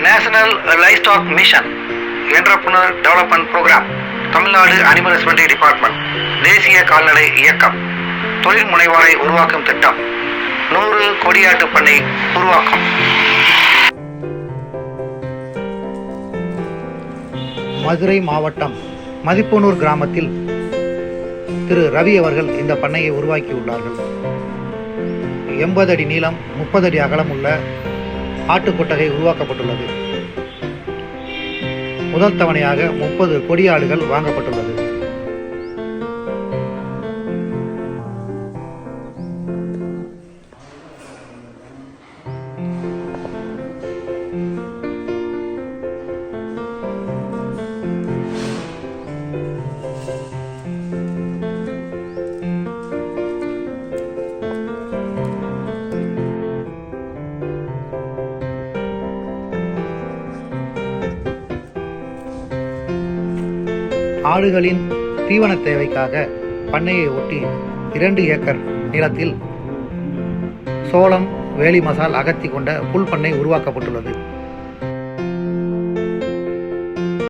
National life mission entrepreneur development programme Tamil Nadu animal husbandry department தேசிய கால்நடை இயக்கம் தொழில் முனைவோரை உருவாக்கும் திட்டம் நூறு கொடியாட்டு பண்ணை உருவாக்கம். மதுரை மாவட்டம் மதிப்பனூர் கிராமத்தில் திரு ரவி அவர்கள் இந்த பண்ணையை உருவாக்கியுள்ளார்கள். எண்பது அடி நீளம் முப்பது அடி அகலம் உள்ள ஆட்டுக்கொட்டகை உருவாக்கப்பட்டுள்ளது. முதல் தவணையாக முப்பது கொடியாடுகள் வாங்கப்பட்டுள்ளது. ஆடுகளின் தீவன தேவைக்காக பண்ணையை ஒட்டி இரண்டு ஏக்கர் நிலத்தில் சோளம் வேலி மசால் அகத்தி கொண்ட புல் பண்ணை உருவாக்கப்பட்டுள்ளது.